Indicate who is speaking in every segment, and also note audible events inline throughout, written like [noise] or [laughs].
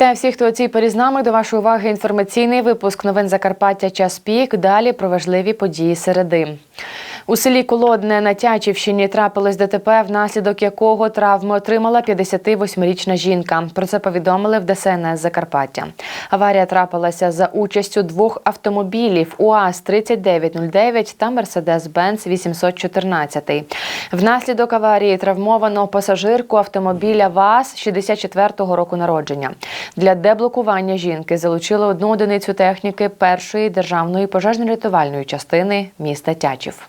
Speaker 1: Вітаю всіх, хто у цій порі з нами. До вашої уваги інформаційний випуск новин Закарпаття Час пік. Далі про важливі події середи. У селі Колодне на Тячівщині трапилось ДТП, внаслідок якого травми отримала 58-річна жінка. Про це повідомили в ДСНС Закарпаття. Аварія трапилася за участю двох автомобілів УАЗ 3909 та Мерседес Бенц 814. Внаслідок аварії травмовано пасажирку автомобіля ВАЗ 64-го року народження. Для деблокування жінки залучили одну одиницю техніки першої державної пожежно-рятувальної частини міста Тячів.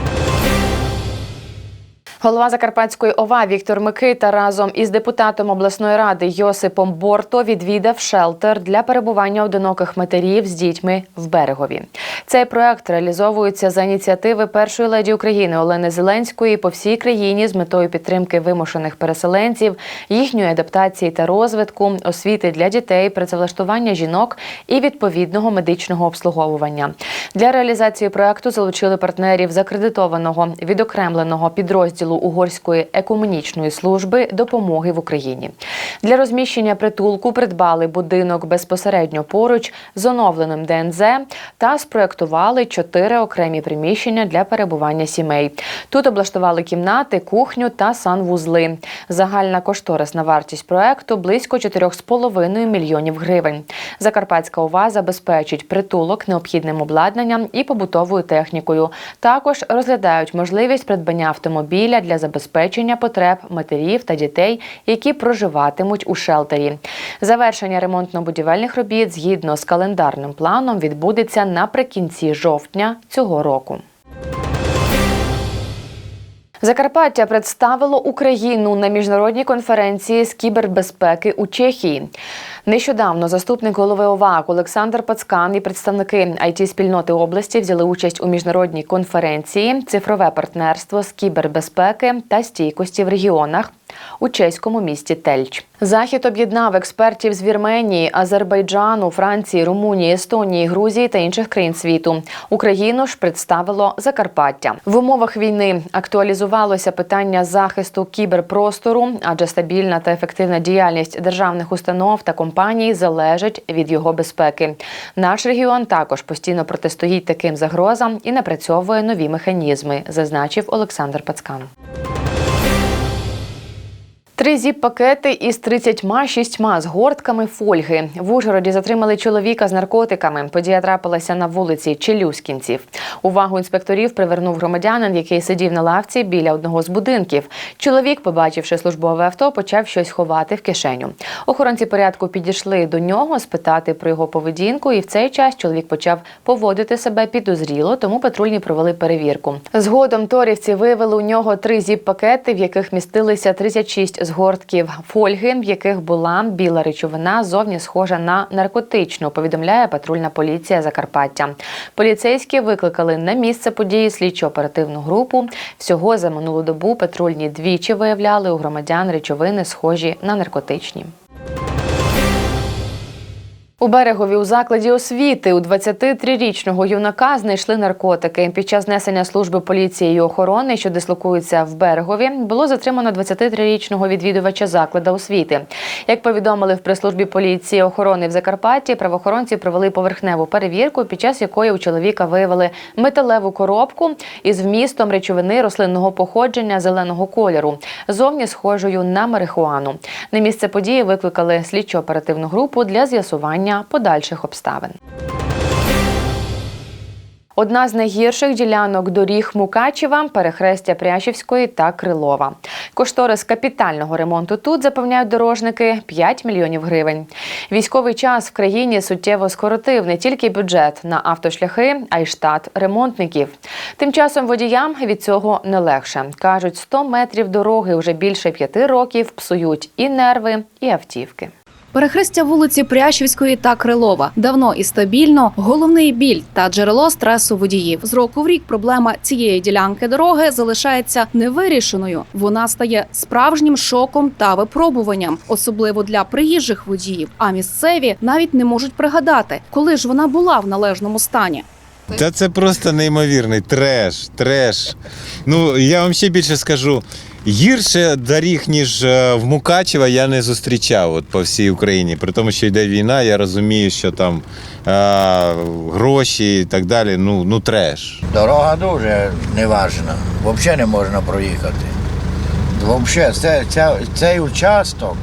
Speaker 1: Голова Закарпатської ОВА Віктор Микита разом із депутатом обласної ради Йосипом Борто відвідав шелтер для перебування одиноких матерів з дітьми в берегові. Цей проект реалізовується за ініціативи першої леді України Олени Зеленської по всій країні з метою підтримки вимушених переселенців, їхньої адаптації та розвитку, освіти для дітей, працевлаштування жінок і відповідного медичного обслуговування. Для реалізації проекту залучили партнерів закредитованого відокремленого підрозділу Угорської екуменічної служби допомоги в Україні. Для розміщення притулку придбали будинок безпосередньо поруч з оновленим ДНЗ та спроектували чотири окремі приміщення для перебування сімей. Тут облаштували кімнати, кухню та санвузли. Загальна кошторисна вартість проекту близько 4,5 мільйонів гривень. Закарпатська ОВА забезпечить притулок необхідним обладнанням і побутовою технікою. Також розглядають можливість придбання автомобіля для забезпечення потреб матерів та дітей, які проживатимуть у шелтері. Завершення ремонтно-будівельних робіт згідно з календарним планом відбудеться наприкінці жовтня цього року. Закарпаття представило Україну на міжнародній конференції з кібербезпеки у Чехії. Нещодавно заступник голови ОВАК Олександр Пацкан і представники it спільноти області взяли участь у міжнародній конференції Цифрове партнерство з кібербезпеки та стійкості в регіонах у чеському місті Тельч. Захід об'єднав експертів з Вірменії, Азербайджану, Франції, Румунії, Естонії, Грузії та інших країн світу. Україну ж представило Закарпаття. В умовах війни актуалізувалося питання захисту кіберпростору, адже стабільна та ефективна діяльність державних установ та компаній залежить від його безпеки. Наш регіон також постійно протистоїть таким загрозам і напрацьовує нові механізми, зазначив Олександр Пацкан. Три зіп-пакети із 36 згортками фольги. В Ужгороді затримали чоловіка з наркотиками. Подія трапилася на вулиці Челюскінців. Увагу інспекторів привернув громадянин, який сидів на лавці біля одного з будинків. Чоловік, побачивши службове авто, почав щось ховати в кишеню. Охоронці порядку підійшли до нього спитати про його поведінку, і в цей час чоловік почав поводити себе підозріло, тому патрульні провели перевірку. Згодом торівці виявили у нього три зіп-пакети, в яких містилися 36 згортків фольги, в яких була біла речовина, зовні схожа на наркотичну. Повідомляє патрульна поліція Закарпаття. Поліцейські викликали на місце події слідчо-оперативну групу. Всього за минулу добу патрульні двічі виявляли у громадян речовини, схожі на наркотичні. У берегові у закладі освіти у 23-річного юнака знайшли наркотики. Під час несення служби поліції і охорони, що дислокуються в берегові, було затримано 23-річного відвідувача закладу освіти. Як повідомили в прес-службі поліції охорони в Закарпатті, правоохоронці провели поверхневу перевірку, під час якої у чоловіка виявили металеву коробку із вмістом речовини рослинного походження зеленого кольору, зовні схожою на марихуану. На місце події викликали слідчо-оперативну групу для з'ясування подальших обставин. Одна з найгірших ділянок доріг Мукачева перехрестя Прящівської та Крилова. Кошторис капітального ремонту тут запевняють дорожники 5 мільйонів гривень. Військовий час в країні суттєво скоротив не тільки бюджет на автошляхи, а й штат ремонтників. Тим часом водіям від цього не легше. кажуть, 100 метрів дороги вже більше п'яти років псують і нерви, і автівки.
Speaker 2: Перехрестя вулиці Прящівської та Крилова давно і стабільно головний біль та джерело стресу водіїв. З року в рік проблема цієї ділянки дороги залишається невирішеною. Вона стає справжнім шоком та випробуванням, особливо для приїжджих водіїв. А місцеві навіть не можуть пригадати, коли ж вона була в належному стані.
Speaker 3: Та це просто неймовірний треш, треш. Ну я вам ще більше скажу. Гірше доріг, ніж е, в Мукачево, я не зустрічав от, по всій Україні. При тому, що йде війна, я розумію, що там е, гроші і так далі. Ну, ну треш.
Speaker 4: Дорога дуже неважна. Взагалі не можна проїхати. Взагалі, це, це, цей участок,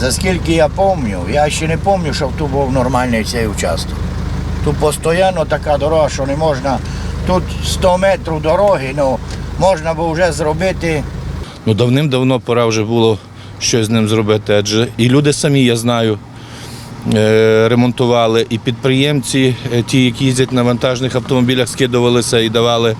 Speaker 4: за скільки я пам'ятаю, я ще не пам'ятаю, щоб тут був нормальний цей участок. Тут постійно така дорога, що не можна. Тут 100 метрів дороги, ну можна було вже зробити.
Speaker 5: Ну, давним-давно пора вже було щось з ним зробити. Адже і люди самі, я знаю, е, ремонтували, і підприємці, е, ті, які їздять на вантажних автомобілях, скидувалися і давали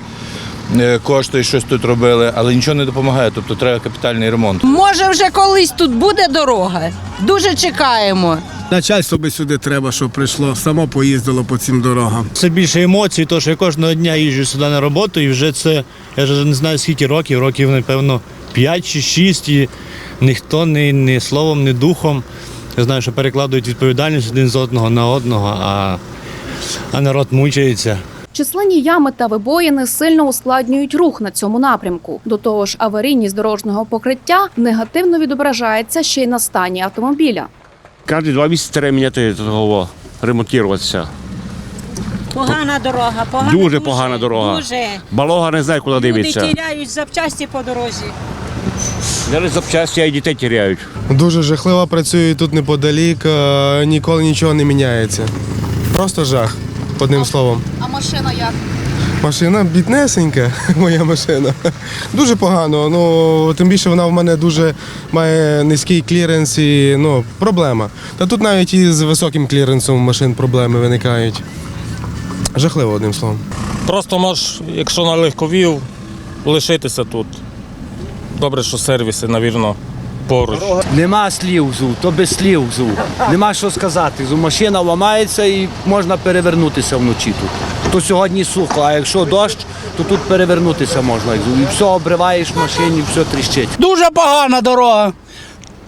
Speaker 5: е, кошти, і щось тут робили, але нічого не допомагає. Тобто треба капітальний ремонт.
Speaker 6: Може, вже колись тут буде дорога. Дуже чекаємо.
Speaker 7: Начальство би сюди треба, щоб прийшло, само поїздило по цим дорогам.
Speaker 8: Це більше емоцій, тому що я кожного дня їжджу сюди на роботу і вже це, я вже не знаю скільки років, років, напевно, 5 чи 6, і ніхто ні, ні словом, ні духом. Я знаю, що перекладають відповідальність один з одного на одного, а, а народ мучається.
Speaker 2: Численні ями та вибоїни сильно ускладнюють рух на цьому напрямку. До того ж, аварійність дорожнього покриття негативно відображається ще й на стані автомобіля.
Speaker 9: Кожні два місяці треба міняти того, ремонтуватися.
Speaker 10: Погана дорога, погана,
Speaker 9: Дуже погана дорога.
Speaker 10: Дуже.
Speaker 9: Балога не знає, куди
Speaker 10: Люди
Speaker 9: дивитися.
Speaker 10: тіряють запчасті по дорозі.
Speaker 9: Зараз запчасті, а й дітей тіряють.
Speaker 7: Дуже жахливо працює тут неподалік, е, ніколи нічого не міняється. Просто жах, одним словом.
Speaker 2: А машина як?
Speaker 7: Машина біднесенька, [laughs] моя машина. Дуже погано. Ну тим більше вона в мене дуже має низький кліренс і ну, проблема. Та тут навіть і з високим кліренсом машин проблеми виникають. Жахливо, одним словом.
Speaker 11: Просто можеш, якщо на легковів, лишитися тут. Добре, що сервіси, навірно, поруч.
Speaker 12: Нема слів зу, то без слів зу. Нема що сказати. Зу машина ламається і можна перевернутися вночі тут. То сьогодні сухо, а якщо дощ, то тут перевернутися можна. Зу. І все обриваєш в машині, все тріщить.
Speaker 6: Дуже погана дорога.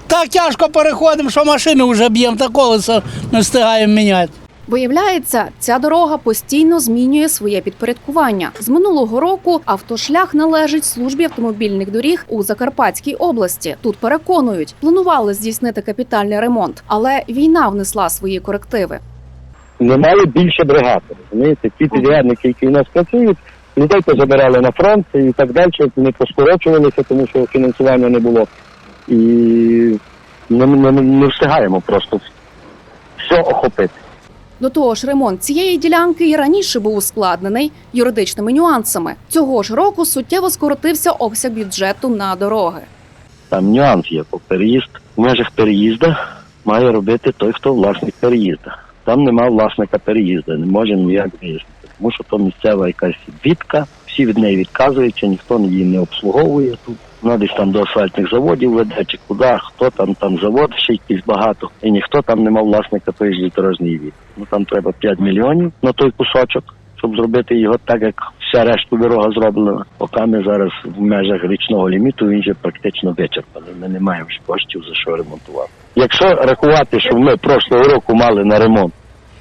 Speaker 6: Так тяжко переходимо, що машини вже б'ємо та колеса не встигаємо міняти.
Speaker 2: Виявляється, ця дорога постійно змінює своє підпорядкування. З минулого року автошлях належить службі автомобільних доріг у Закарпатській області. Тут переконують, планували здійснити капітальний ремонт, але війна внесла свої корективи.
Speaker 13: немає більше бригад. Розумієте, ті підрядники, які у нас працюють, людей позабирали на фронт і так далі, не поскорочувалися, тому що фінансування не було. І не, не, не встигаємо просто все охопити.
Speaker 2: До того ж, ремонт цієї ділянки і раніше був ускладнений юридичними нюансами. Цього ж року суттєво скоротився обсяг бюджету на дороги.
Speaker 13: Там нюанс є по переїзд. В межах переїзду має робити той, хто власник переїзду. Там нема власника переїзду, не може ніяк виїздити. Тому що то місцева якась відка, всі від неї відказуються, ніхто її не обслуговує тут. Вона десь там до асфальтних заводів веде, чи куди, хто там, там завод ще якийсь багато, і ніхто там не мав власника тої железнодорожньої від. Ну там треба 5 мільйонів на той кусочок, щоб зробити його так, як вся решта дорога зроблена. Поки ми зараз в межах річного ліміту він же практично вичерпаний. Ми не маємо ж коштів за що ремонтувати. Якщо рахувати, що ми прошлого року мали на ремонт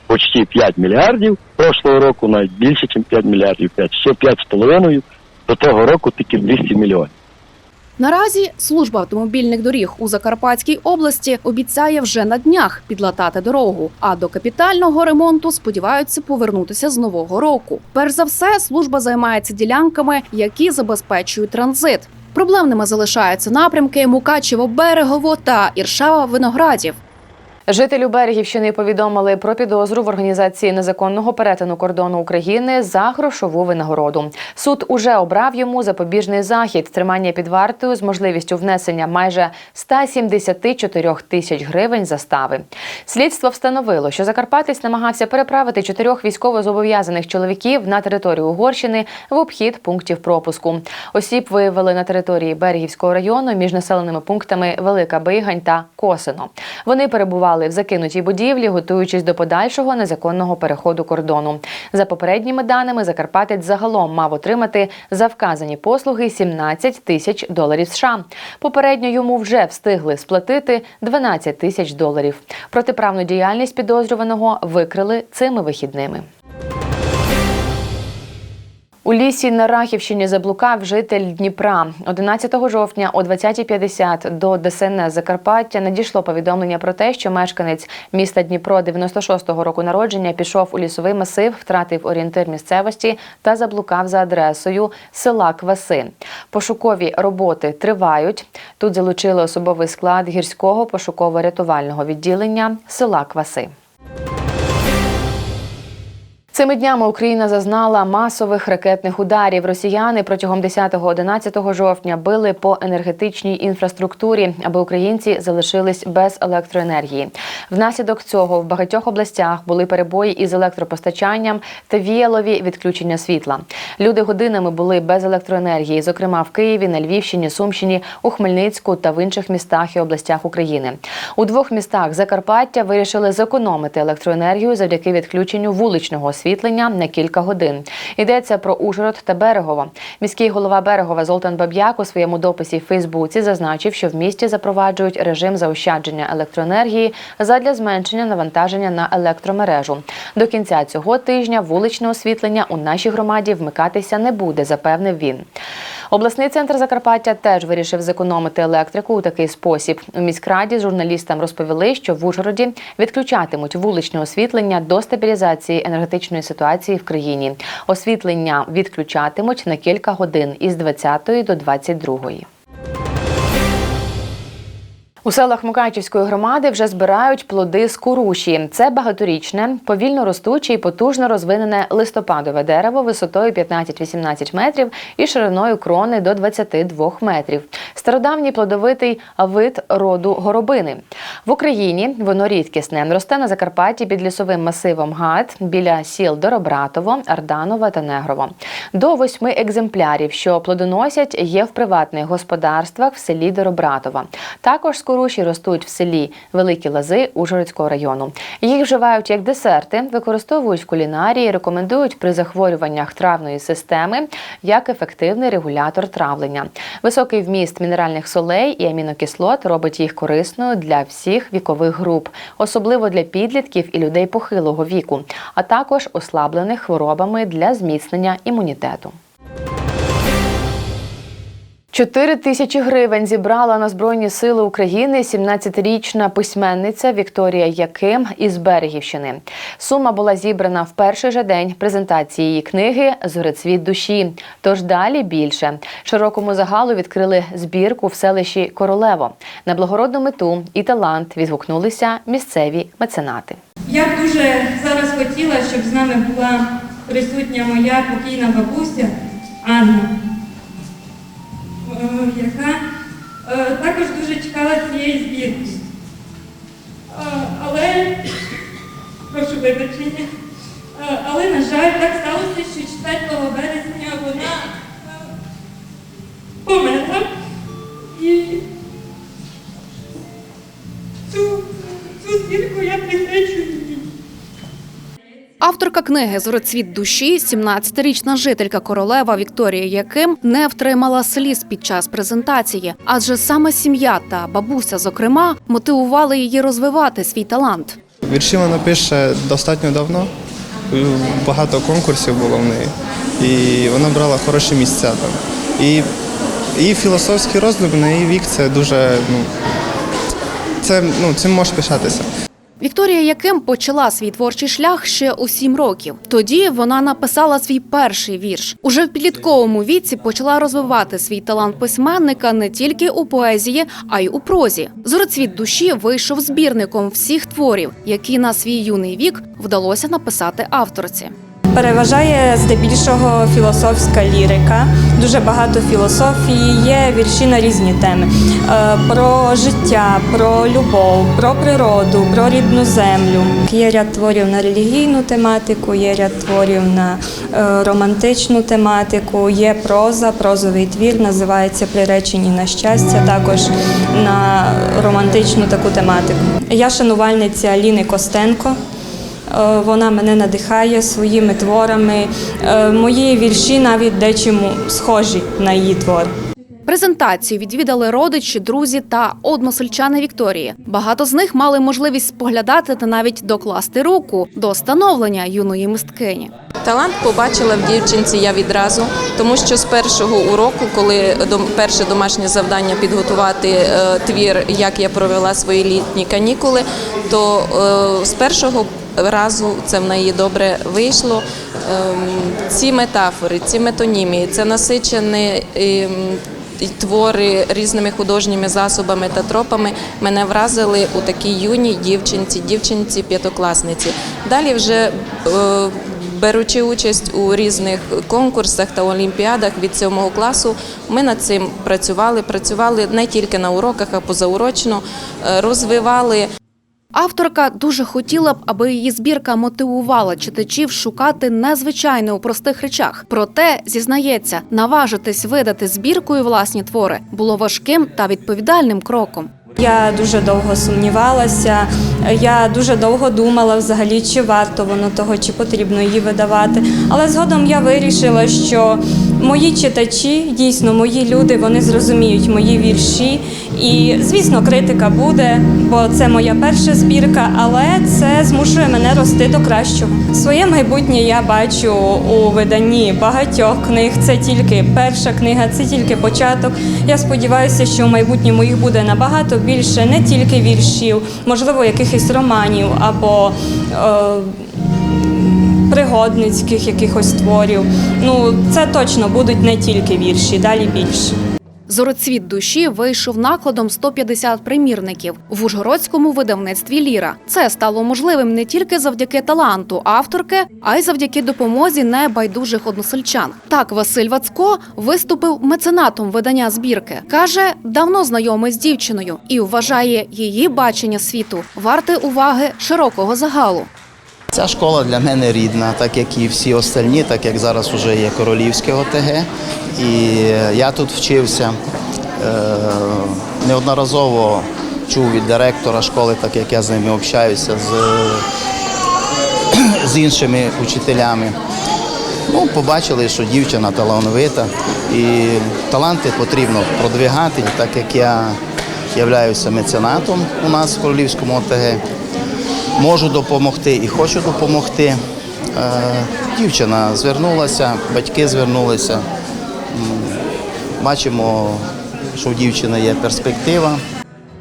Speaker 13: почти 5 мільярдів, прошлого року навіть більше, ніж 5 мільярдів, 5, ще 5,5, до того року тільки 200 мільйонів.
Speaker 2: Наразі служба автомобільних доріг у Закарпатській області обіцяє вже на днях підлатати дорогу. А до капітального ремонту сподіваються повернутися з нового року. Перш за все, служба займається ділянками, які забезпечують транзит. Проблемними залишаються напрямки Мукачево-Берегово та Іршава-Виноградів.
Speaker 1: Жителю Берегівщини повідомили про підозру в організації незаконного перетину кордону України за грошову винагороду. Суд уже обрав йому запобіжний захід тримання під вартою з можливістю внесення майже 174 тисяч гривень застави. Слідство встановило, що Закарпатець намагався переправити чотирьох військовозобов'язаних чоловіків на територію Угорщини в обхід пунктів пропуску. Осіб виявили на території Берегівського району між населеними пунктами Велика Бигань та Косино. Вони перебували в закинутій будівлі, готуючись до подальшого незаконного переходу кордону. За попередніми даними, Закарпатець загалом мав отримати за вказані послуги 17 тисяч доларів США. Попередньо йому вже встигли сплатити 12 тисяч доларів. Протиправну діяльність підозрюваного викрили цими вихідними. У лісі на Рахівщині заблукав житель Дніпра. 11 жовтня о 20.50 до ДСНС Закарпаття надійшло повідомлення про те, що мешканець міста Дніпро 96-го року народження пішов у лісовий масив, втратив орієнтир місцевості та заблукав за адресою села Кваси. Пошукові роботи тривають. Тут залучили особовий склад гірського пошуково-рятувального відділення села Кваси. Цими днями Україна зазнала масових ракетних ударів. Росіяни протягом 10-11 жовтня били по енергетичній інфраструктурі, аби українці залишились без електроенергії. Внаслідок цього в багатьох областях були перебої із електропостачанням та віялові відключення світла. Люди годинами були без електроенергії, зокрема в Києві, на Львівщині, Сумщині, у Хмельницьку та в інших містах і областях України. У двох містах Закарпаття вирішили зекономити електроенергію завдяки відключенню вуличного освітлення на кілька годин. Йдеться про Ужгород та Берегово. Міський голова Берегова Золтан Баб'як у своєму дописі в Фейсбуці зазначив, що в місті запроваджують режим заощадження електроенергії задля зменшення навантаження на електромережу. До кінця цього тижня вуличне освітлення у нашій громаді вмикатися не буде, запевнив він. Обласний центр Закарпаття теж вирішив зекономити електрику у такий спосіб. У міськраді журналістам розповіли, що в Ужгороді відключатимуть вуличне освітлення до стабілізації енергетичної ситуації в країні. Освітлення відключатимуть на кілька годин із 20 до 22. У селах Мукачівської громади вже збирають плоди з куруші. Це багаторічне, повільно ростуче і потужно розвинене листопадове дерево висотою 15-18 метрів і шириною крони до 22 метрів. Стародавній плодовитий вид роду горобини. В Україні воно рідкісне. Росте на Закарпатті під лісовим масивом Гат біля сіл Доробратово, Арданово та Негрово. До восьми екземплярів, що плодоносять, є в приватних господарствах в селі Доробратова. Також скоруші ростуть в селі Великі Лази Ужгородського району. Їх вживають як десерти, використовують в кулінарії, рекомендують при захворюваннях травної системи як ефективний регулятор травлення. Високий вміст мінеральних солей і амінокислот робить їх корисною для всіх вікових груп, особливо для підлітків і людей похилого віку, а також ослаблених хворобами для зміцнення імунітету. Чотири тисячі гривень зібрала на Збройні Сили України 17-річна письменниця Вікторія Яким із Берегівщини. Сума була зібрана в перший же день презентації її книги Зорецвіт душі. Тож далі більше широкому загалу відкрили збірку в селищі Королево. На благородну мету і талант відгукнулися місцеві меценати.
Speaker 14: Я б дуже зараз хотіла, щоб з нами була присутня моя покійна бабуся Анна, яка е, також дуже чекала цієї збірки. Е, Але, прошу вибачення, Е, але, на жаль, так сталося, що 4 березня вона е, померла.
Speaker 2: Авторка книги Зороцвіт душі, 17-річна жителька королева Вікторія Яким не втримала сліз під час презентації, адже саме сім'я та бабуся, зокрема, мотивували її розвивати свій талант.
Speaker 15: Вірші вона пише достатньо давно. Багато конкурсів було в неї. І вона брала хороші місця там. І її філософський роздум на її вік це дуже. Ну, це, ну, цим можеш пишатися.
Speaker 2: Вікторія Яким почала свій творчий шлях ще у сім років. Тоді вона написала свій перший вірш. Уже в підлітковому віці почала розвивати свій талант письменника не тільки у поезії, а й у прозі. Зороцвіт душі вийшов збірником всіх творів, які на свій юний вік вдалося написати авторці.
Speaker 14: Переважає здебільшого філософська лірика. Дуже багато філософії, є вірші на різні теми: Е, про життя, про любов, про природу, про рідну землю. Є ряд творів на релігійну тематику, є ряд творів на е, романтичну тематику, є проза, прозовий твір, називається Приречені на щастя, також на романтичну таку тематику. Я шанувальниця Ліни Костенко. Е, Вона мене надихає своїми творами. Е, Мої вірші навіть дечому схожі на її твор.
Speaker 2: Презентацію відвідали родичі, друзі та односельчани Вікторії. Багато з них мали можливість споглядати та навіть докласти руку до становлення юної мисткині.
Speaker 16: Талант побачила в дівчинці я відразу, тому що з першого уроку, коли перше домашнє завдання підготувати е, твір, як я провела свої літні канікули, то з першого разу це в неї добре вийшло. Ем, ці метафори, ці метонімії, це насичені. ем, твори різними художніми засобами та тропами мене вразили у такій юній дівчинці, дівчинці п'ятокласниці. Далі вже е, беручи участь у різних конкурсах та олімпіадах від сьомого класу, ми над цим працювали. Працювали не тільки на уроках, а позаурочно, е, розвивали
Speaker 2: Авторка дуже хотіла б, аби її збірка мотивувала читачів шукати незвичайне у простих речах. Проте зізнається, наважитись видати збіркою власні твори було важким та відповідальним кроком.
Speaker 14: Я дуже довго сумнівалася. Я дуже довго думала взагалі, чи варто воно того, чи потрібно її видавати. Але згодом я вирішила, що мої читачі, дійсно мої люди, вони зрозуміють мої вірші. І, звісно, критика буде, бо це моя перша збірка, але це змушує мене рости до кращого. Своє майбутнє я бачу у виданні багатьох книг. Це тільки перша книга, це тільки початок. Я сподіваюся, що в майбутньому їх буде набагато більше, не тільки віршів, можливо, якихось романів або е, пригодницьких якихось творів. Ну, це точно будуть не тільки вірші, далі більше.
Speaker 2: Зороцвіт душі вийшов накладом 150 примірників в Ужгородському видавництві Ліра. Це стало можливим не тільки завдяки таланту авторки, а й завдяки допомозі небайдужих односельчан. Так Василь Вацко виступив меценатом видання збірки. каже, давно знайомий з дівчиною і вважає її бачення світу варте уваги широкого загалу.
Speaker 17: Ця школа для мене рідна, так як і всі остальні, так як зараз вже є Королівське ОТГ. І я тут вчився е, неодноразово чув від директора школи, так як я з ними общаюся, з, з іншими учителями. Ну, побачили, що дівчина талановита і таланти потрібно продвигати, так як я являюся меценатом у нас в Королівському ОТГ можу допомогти і хочу допомогти. Е, Дівчина звернулася, батьки звернулися. Бачимо, що у дівчини є перспектива.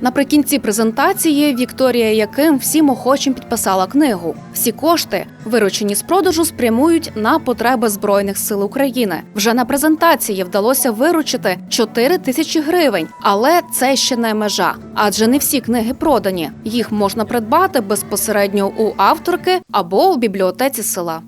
Speaker 2: Наприкінці презентації Вікторія Яким всім охочим підписала книгу. Всі кошти, виручені з продажу, спрямують на потреби збройних сил України. Вже на презентації вдалося виручити 4 тисячі гривень, але це ще не межа, адже не всі книги продані. Їх можна придбати безпосередньо у авторки або у бібліотеці села.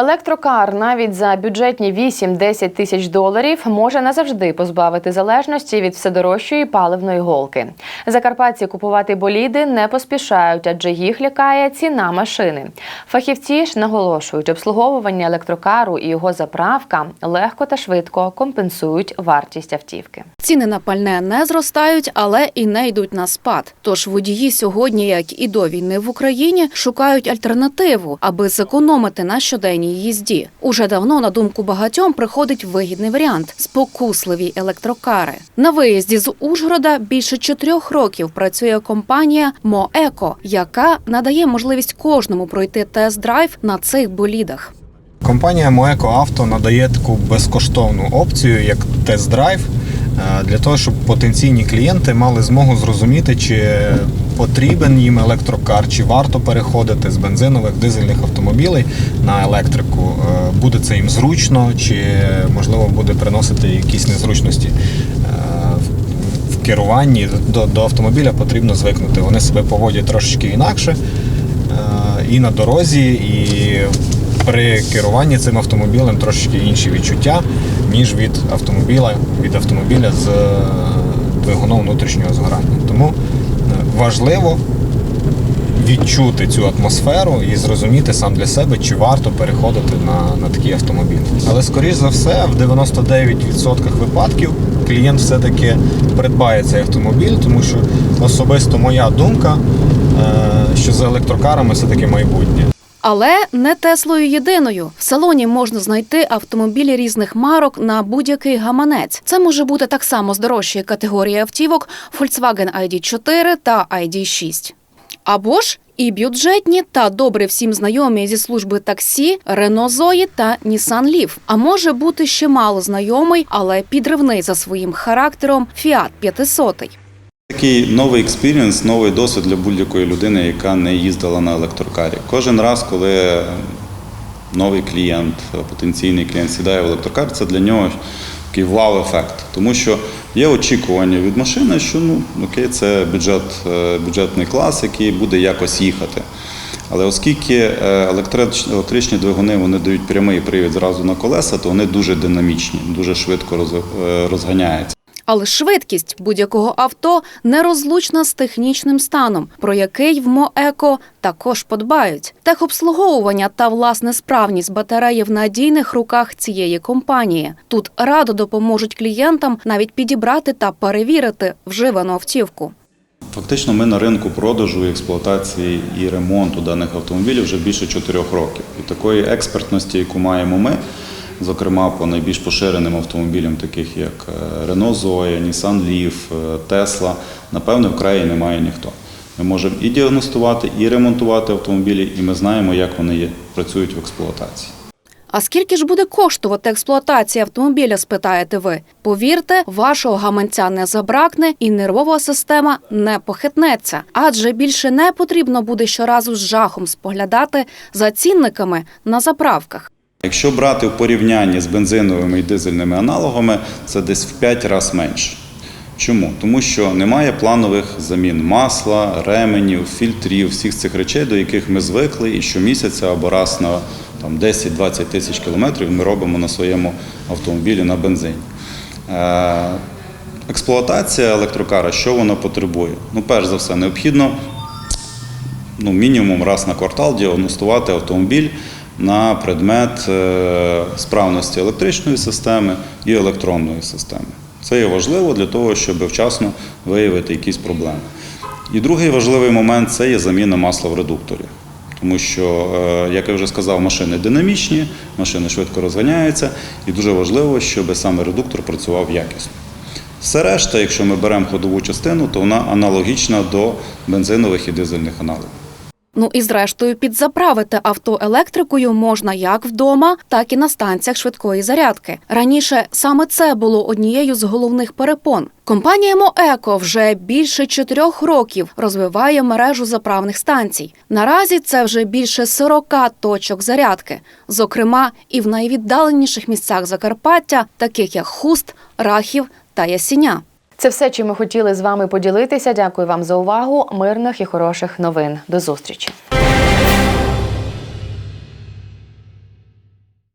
Speaker 1: Електрокар навіть за бюджетні 8-10 тисяч доларів може назавжди позбавити залежності від вседорожчої паливної голки. Закарпатці купувати боліди не поспішають, адже їх лякає ціна машини. Фахівці ж наголошують, обслуговування електрокару і його заправка легко та швидко компенсують вартість автівки.
Speaker 2: Ціни на пальне не зростають, але і не йдуть на спад. Тож водії сьогодні, як і до війни в Україні, шукають альтернативу, аби зекономити на щоденній їзді. Уже давно на думку багатьом приходить вигідний варіант спокусливі електрокари. На виїзді з Ужгорода більше чотирьох років працює компанія Моеко, яка надає можливість кожному пройти тест-драйв на цих болідах.
Speaker 18: Компанія Моеко Авто надає таку безкоштовну опцію, як тест-драйв, для того, щоб потенційні клієнти мали змогу зрозуміти, чи потрібен їм електрокар, чи варто переходити з бензинових дизельних автомобілей на електрику. Е, Буде це їм зручно, чи можливо буде приносити якісь незручності. Е, в- керуванні до, до автомобіля потрібно звикнути. Вони себе поводять трошечки інакше е, і на дорозі, і при керуванні цим автомобілем трошечки інші відчуття, ніж від автомобіля, від автомобіля з е, двигуном внутрішнього згорання. Тому е, важливо відчути цю атмосферу і зрозуміти сам для себе, чи варто переходити на, на такі автомобілі. Але скоріш за все, в 99% випадків клієнт все-таки придбає цей автомобіль, тому що особисто моя думка, е, що за електрокарами все-таки майбутнє.
Speaker 2: Але не Теслою єдиною. В салоні можна знайти автомобілі різних марок на будь-який гаманець. Це може бути так само з дорожчої категорії автівок Volkswagen ID4 та ID6. Або ж і бюджетні та добре всім знайомі зі служби таксі Renault Zoe та Nissan Leaf. А може бути ще мало знайомий, але підривний за своїм характером Fiat 500.
Speaker 19: Такий новий експірієнс, новий досвід для будь-якої людини, яка не їздила на електрокарі. Кожен раз, коли новий клієнт, потенційний клієнт сідає в електрокар, це для нього такий вау-ефект. Тому що є очікування від машини, що ну окей, це бюджет, е, бюджетний клас, який буде якось їхати. Але оскільки е, електричні двигуни вони дають прямий привід зразу на колеса, то вони дуже динамічні, дуже швидко е, розганяються.
Speaker 2: Але швидкість будь-якого авто нерозлучна з технічним станом, про який в МОЕКО також подбають. Техобслуговування та власне справність батареї в надійних руках цієї компанії. Тут радо допоможуть клієнтам навіть підібрати та перевірити вживану автівку.
Speaker 19: Фактично, ми на ринку продажу, експлуатації і ремонту даних автомобілів вже більше чотирьох років. І такої експертності, яку маємо ми, зокрема по найбільш поширеним автомобілям, таких як е, Renault Zoe, Nissan Leaf, е, Tesla, напевне, в краї немає ніхто. Ми можемо і діагностувати, і ремонтувати автомобілі, і ми знаємо, як вони працюють в експлуатації.
Speaker 2: А скільки ж буде коштувати експлуатація автомобіля, спитаєте ви? Повірте, вашого гаманця не забракне і нервова система не похитнеться, адже більше не потрібно буде щоразу з жахом споглядати за цінниками на заправках.
Speaker 19: Якщо брати в порівнянні з бензиновими і дизельними аналогами, це десь в 5 разів менше. Чому? Тому що немає планових замін масла, ременів, фільтрів, всіх цих речей, до яких ми звикли, і щомісяця або раз на 10-20 тисяч кілометрів ми робимо на своєму автомобілі на бензині. Е, Експлуатація електрокара, що вона потребує? Ну, перш за все, необхідно ну, мінімум раз на квартал діагностувати автомобіль на предмет е, справності електричної системи і електронної системи. Це є важливо для того, щоб вчасно виявити якісь проблеми. І другий важливий момент це є заміна масла в редукторі. Тому що, е, як я вже сказав, машини динамічні, машини швидко розганяються, і дуже важливо, щоб саме редуктор працював якісно. Все решта, якщо ми беремо ходову частину, то вона аналогічна до бензинових і дизельних аналогів.
Speaker 2: Ну і зрештою підзаправити авто електрикою можна як вдома, так і на станціях швидкої зарядки. Раніше саме це було однією з головних перепон. Компанія Моеко вже більше чотирьох років розвиває мережу заправних станцій. Наразі це вже більше 40 точок зарядки, зокрема і в найвіддаленіших місцях Закарпаття, таких як Хуст, Рахів та Ясіня.
Speaker 1: Це все, чим ми хотіли з вами поділитися. Дякую вам за увагу. Мирних і хороших новин. До зустрічі.